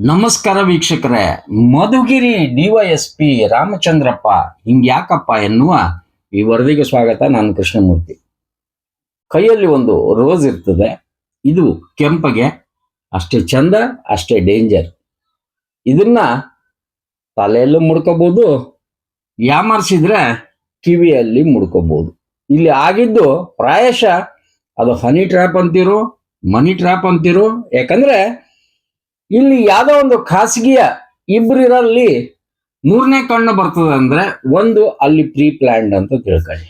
ನಮಸ್ಕಾರ ವೀಕ್ಷಕರೇ. ಮಧುಗಿರಿ ಡಿವೈಎಸ್ಪಿ ರಾಮಚಂದ್ರಪ್ಪ ಹಿಂಗ್ಯಾಕಪ್ಪ ಎನ್ನುವ ಈ ವರದಿಗೆ ಸ್ವಾಗತ. ನಾನು ಕೃಷ್ಣಮೂರ್ತಿ. ಕೈಯಲ್ಲಿ ಒಂದು ರೋಸ್ ಇರ್ತದೆ. ಇದು ಕೆಂಪಗೆ, ಅಷ್ಟೇ ಚಂದ, ಅಷ್ಟೇ ಡೇಂಜರ್. ಇದನ್ನ ತಲೆಯಲ್ಲೂ ಮುಡ್ಕೋಬಹುದು ಯಾಮಾರಿಸಿದ್ರೆ ಕಿವಿಯಲ್ಲಿ ಮುಡ್ಕೋಬಹುದು ಇಲ್ಲಿ ಆಗಿದ್ದು ಪ್ರಾಯಶ ಅದು ಹನಿ ಟ್ರ್ಯಾಪ್ ಅಂತಿರೋ ಮನಿ ಟ್ರ್ಯಾಪ್ ಅಂತಿರೋ. ಯಾಕಂದ್ರೆ ಇಲ್ಲಿ ಯಾವುದೋ ಒಂದು ಖಾಸಗಿಯ ಇಬ್ಬರಿರಲ್ಲಿ ಮೂರನೇ ಕಣ್ಣು ಬರ್ತದೆ ಅಂದ್ರೆ ಒಂದು ಅಲ್ಲಿ ಪ್ರೀ ಪ್ಲಾನ್ಡ್ ಅಂತ ತಿಳ್ಕೊಳ್ಳಿ.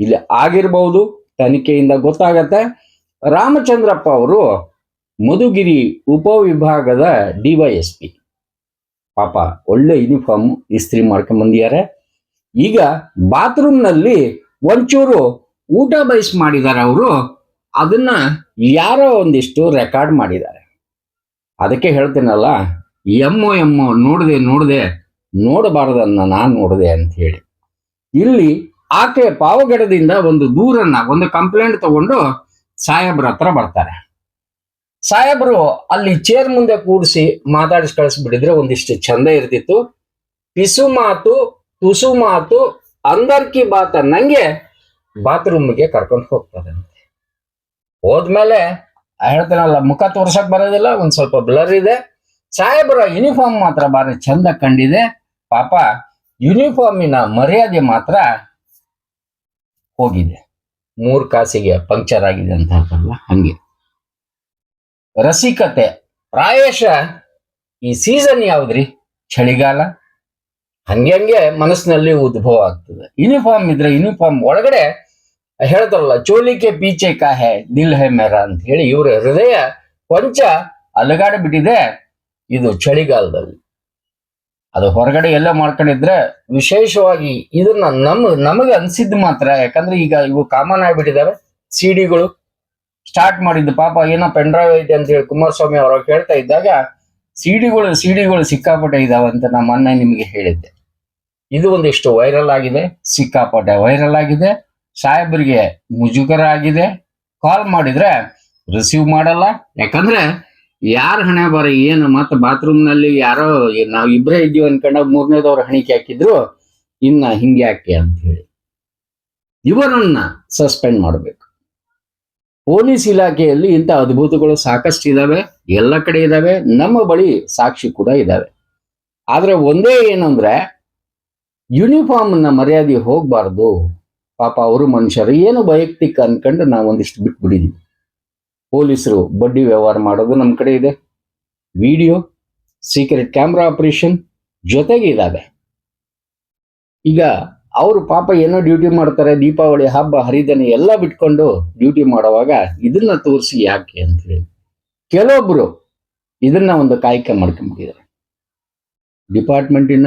ಇಲ್ಲಿ ಆಗಿರ್ಬಹುದು ತನಿಖೆಯಿಂದ ಗೊತ್ತಾಗತ್ತೆ. ರಾಮಚಂದ್ರಪ್ಪ ಅವರು ಮಧುಗಿರಿ ಉಪವಿಭಾಗದ ಡಿವೈಎಸ್ಪಿ ಪಾಪ ಒಳ್ಳೆ ಯೂನಿಫಾರ್ಮ್ ಇಸ್ತ್ರಿ ಮಾಡ್ಕೊಂಡ್ ಬಂದಿದ್ದಾರೆ. ಈಗ ಬಾತ್ರೂಮ್ನಲ್ಲಿ ಒಂಚೂರು ಊಟ ಬಯಸ್ ಮಾಡಿದ್ದಾರೆ ಅವರು, ಅದನ್ನ ಯಾರೋ ಒಂದಿಷ್ಟು ರೆಕಾರ್ಡ್ ಮಾಡಿದ್ದಾರೆ. ಅದಕ್ಕೆ ಹೇಳ್ತೀನಲ್ಲ, ಎಮ್ಮೋ ಎಮ್ಮೋ ನೋಡಿದೆ ನೋಡಿದೆ ನೋಡಬಾರದನ್ನ ನಾನು ನೋಡಿದೆ ಅಂತ ಹೇಳಿ. ಇಲ್ಲಿ ಆಕೆ ಪಾವಗಡದಿಂದ ಒಂದು ದೂರನ್ನ, ಒಂದು ಕಂಪ್ಲೇಂಟ್ ತಗೊಂಡು ಸಾಹೇಬ್ರ ಹತ್ರ ಬರ್ತಾರೆ. ಸಾಹೇಬ್ರು ಅಲ್ಲಿ ಚೇರ್ ಮುಂದೆ ಕೂಡಿಸಿ ಮಾತಾಡಿಸಿ ಕಳಿಸ್ಬಿಟ್ಟಿದ್ರೆ ಒಂದಿಷ್ಟು ಚಂದ ಇರ್ತಿತ್ತು. ಪಿಸು ಮಾತು, ತುಸು ಮಾತು ಅಂದರ್ಕಿ ಬಾತ ನಂಗೆ ಬಾತ್ರೂಮ್ಗೆ ಕರ್ಕೊಂಡು ಹೋಗ್ತದಂತೆ ಹೋದ್ಮೇಲೆ ಹೇಳ್ತಾನಲ್ಲ, ಮುಖ ತೋರ್ಸಕ್ ಬರೋದಿಲ್ಲ, ಒಂದ್ ಸ್ವಲ್ಪ ಬ್ಲರ್ ಇದೆ. ಸಾಹೇಬರ ಯೂನಿಫಾರ್ಮ್ ಮಾತ್ರ ಬಾರಿ ಚಂದ ಕಂಡಿದೆ. ಪಾಪ ಯೂನಿಫಾರ್ಮಿನ ಮರ್ಯಾದೆ ಮಾತ್ರ ಹೋಗಿದೆ. ಮೂರ್ ಕಾಸಿಗೆ ಪಂಕ್ಚರ್ ಆಗಿದೆ ಅಂತ ಹೇಳ್ತಾರಲ್ಲ, ಹಂಗೆ. ರಸಿಕತೆ, ಪ್ರಾಯಶಃ ಈ ಸೀಸನ್ ಯಾವ್ದ್ರಿ? ಚಳಿಗಾಲ? ಹಂಗೆ ಹಂಗೆ ಮನಸ್ಸಿನಲ್ಲಿ ಉದ್ಭವ ಆಗ್ತದೆ. ಯೂನಿಫಾರ್ಮ್ ಇದ್ರೆ ಯೂನಿಫಾರ್ಮ್ ಒಳಗಡೆ ಹೇಳ್ತಾರಲ್ಲ, ಚೋಲಿಕೆ ಪೀಚೆ ಕಾಹೆ ದಿಲ್ ಹೆ ಮೇರಾ ಅಂತ ಹೇಳಿ ಇವರ ಹೃದಯ ಕೊಂಚ ಬಿಟ್ಟಿದೆ. ಇದು ಚಳಿಗಾಲದಲ್ಲಿ. ಅದು ಹೊರಗಡೆ ಎಲ್ಲ ಮಾಡ್ಕೊಂಡಿದ್ರೆ ವಿಶೇಷವಾಗಿ ಇದನ್ನ ನಮ್, ನಮಗೆ ಅನ್ಸಿದ್ದು ಮಾತ್ರ. ಯಾಕಂದ್ರೆ ಈಗ ಇವು ಕಾಮನ್ ಆಗ್ಬಿಟ್ಟಿದಾವೆ. ಸಿಡಿಗಳು ಸ್ಟಾರ್ಟ್ ಮಾಡಿದ್ದು ಪಾಪ ಏನೋ ಪೆನ್ ಡ್ರೈವ್ ಐತೆ ಅಂತ ಹೇಳಿ ಕುಮಾರಸ್ವಾಮಿ ಅವರು ಹೇಳ್ತಾ ಇದ್ದಾಗ ಸಿಡಿಗಳು ಸಿಡಿಗಳು ಸಿಕ್ಕಾಪಟ್ಟೆ ಇದಾವೆ ಅಂತ ನಮ್ಮ ಅಣ್ಣ ನಿಮಗೆ ಹೇಳಿದ್ದೆ. ಇದು ಒಂದಿಷ್ಟು ವೈರಲ್ ಆಗಿದೆ. ಸಿಕ್ಕಾಪಟ್ಟೆ ವೈರಲ್ ಆಗಿದೆ. ಸಾಹೇಬರಿಗೆ ಮುಜುಗರ ಆಗಿದೆ. ಕಾಲ್ ಮಾಡಿದ್ರೆ ರಿಸೀವ್ ಮಾಡಲ್ಲ. ಯಾಕಂದ್ರೆ ಯಾರ ಹಣೆ ಬರ ಏನು ಮತ್ತೆ ಬಾತ್ರೂಮ್ನಲ್ಲಿ ಯಾರೋ ನಾವ್ ಇಬ್ರೇ ಇದ್ದೀವಿ ಅನ್ಕೊಂಡ ಮೂರನೇದವ್ರು ಹಣಿಕೆ ಹಾಕಿದ್ರು, ಇನ್ನ ಹಿಂಗೆ ಯಾಕೆ ಅಂತ ಹೇಳಿ. ಇವರನ್ನ ಸಸ್ಪೆಂಡ್ ಮಾಡಬೇಕು. ಪೊಲೀಸ್ ಇಲಾಖೆಯಲ್ಲಿ ಇಂಥ ಅದ್ಭುತಗಳು ಸಾಕಷ್ಟು ಇದಾವೆ. ಎಲ್ಲ ಕಡೆ ಇದಾವೆ. ನಮ್ಮ ಬಳಿ ಸಾಕ್ಷಿ ಕೂಡ ಇದಾವೆ. ಆದ್ರೆ ಒಂದೇ ಏನಂದ್ರೆ ಯೂನಿಫಾರ್ಮ್ನ ಮರ್ಯಾದೆ ಹೋಗ್ಬಾರ್ದು. ಪಾಪ ಅವರು ಮನುಷ್ಯರು ಏನು ವೈಯಕ್ತಿಕ ಅನ್ಕೊಂಡು ನಾವು ಒಂದಿಷ್ಟು ಬಿಟ್ಬಿಟ್ಟಿದೀವಿ ಪೊಲೀಸರು ಬಡ್ಡಿ ವ್ಯವಹಾರ ಮಾಡೋದು ನಮ್ಮ ಕಡೆ ಇದೆ. ವಿಡಿಯೋ, ಸೀಕ್ರೆಟ್ ಕ್ಯಾಮ್ರಾ ಆಪರೇಷನ್ ಜೊತೆಗೆ ಇದಾವೆ. ಈಗ ಅವರು ಪಾಪ ಏನೋ ಡ್ಯೂಟಿ ಮಾಡ್ತಾರೆ, ದೀಪಾವಳಿ ಹಬ್ಬ, ಹರಿದನೆ ಎಲ್ಲ ಬಿಟ್ಕೊಂಡು ಡ್ಯೂಟಿ ಮಾಡುವಾಗ ಇದನ್ನ ತೋರಿಸಿ ಯಾಕೆ ಅಂತ ಹೇಳಿ. ಕೆಲವೊಬ್ರು ಇದನ್ನ ಒಂದು ಕಾಯಕ ಮಾಡ್ಕೊಂಡ್ಬಿಟ್ಟಿದ್ದಾರೆ. ಡಿಪಾರ್ಟ್ಮೆಂಟಿನ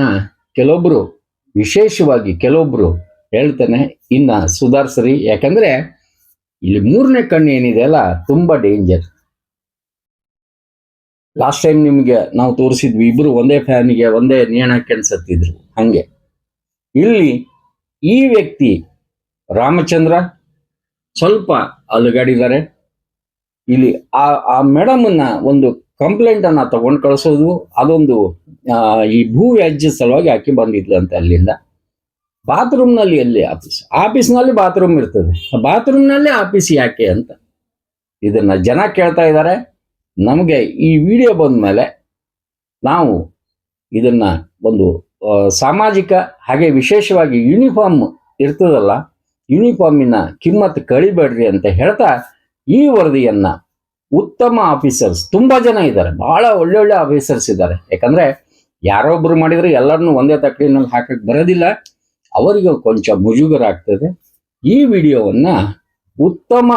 ಕೆಲವೊಬ್ರು ವಿಶೇಷವಾಗಿ ಕೆಲವೊಬ್ರು ಹೇಳ್ತಾನೆ, ಇನ್ನ ಸುಧಾರಿಸ್ರಿ. ಯಾಕಂದ್ರೆ ಇಲ್ಲಿ ಮೂರನೇ ಕಣ್ಣು ಏನಿದೆ ಅಲ್ಲ, ತುಂಬಾ ಡೇಂಜರ್ ಲಾಸ್ಟ್ ಟೈಮ್ ನಿಮ್ಗೆ ನಾವು ತೋರಿಸಿದ್ವಿ, ಇಬ್ರು ಒಂದೇ ಫ್ಯಾನಿಗೆ ಒಂದೇ ನೇಣಕ್ಕೆ ಅನ್ಸತ್ತಿದ್ರು, ಹಂಗೆ. ಇಲ್ಲಿ ಈ ವ್ಯಕ್ತಿ ರಾಮಚಂದ್ರ ಸ್ವಲ್ಪ ಅಲುಗಾಡಿದ್ದಾರೆ. ಇಲ್ಲಿ ಆ ಆ ಮೇಡಮನ್ನ ಒಂದು ಕಂಪ್ಲೇಂಟ್ ಅನ್ನ ತಗೊಂಡು ಕಳಿಸೋದು, ಅದೊಂದು ಈ ಭೂ ವ್ಯಾಜ್ಯ ಸಲುವಾಗಿ ಹಾಕಿ ಬಂದಿದ್ಲು ಅಂತ ಅಲ್ಲಿಂದ. ಬಾತ್ರೂಮ್ನಲ್ಲಿ ಎಲ್ಲಿ? ಆಫೀಸ್ ಆಫೀಸ್ನಲ್ಲಿ ಬಾತ್ರೂಮ್ ಇರ್ತದೆ. ಬಾತ್ರೂಮ್ನಲ್ಲಿ ಆಫೀಸ್ ಯಾಕೆ ಅಂತ. ಇದನ್ನ ಜನ ಕೇಳ್ತಾ ಇದ್ದಾರೆ ನಮಗೆ ಈ ವಿಡಿಯೋ ಬಂದ ಮೇಲೆ ನಾವು ಇದನ್ನ ಒಂದು ಸಾಮಾಜಿಕ ಹಾಗೆ ವಿಶೇಷವಾಗಿ ಯೂನಿಫಾರ್ಮ್ ಇರ್ತದಲ್ಲ, ಯೂನಿಫಾರ್ಮಿನ ಕಿಮ್ಮತ್ತು ಕಳಿಬೇಡ್ರಿ ಅಂತ ಹೇಳ್ತಾ ಈ ವರದಿಯನ್ನ ಉತ್ತಮ ಆಫೀಸರ್ಸ್ ತುಂಬಾ ಜನ ಇದ್ದಾರೆ. ಬಹಳ ಒಳ್ಳೊಳ್ಳೆ ಆಫೀಸರ್ಸ್ ಇದ್ದಾರೆ. ಯಾಕಂದ್ರೆ ಯಾರೊಬ್ರು ಮಾಡಿದ್ರೆ ಎಲ್ಲರನ್ನೂ ಒಂದೇ ತಕ್ಕಡಿನಲ್ಲಿ ಹಾಕಕ್ ಬರೋದಿಲ್ಲ. ಅವರಿಗೆ ಕೊಂಚ ಮುಜುಗರ ಆಗ್ತದೆ ಈ ವಿಡಿಯೋವನ್ನ ಉತ್ತಮ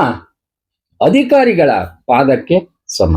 ಅಧಿಕಾರಿಗಳ ಪಾದಕ್ಕೆ ಸಮ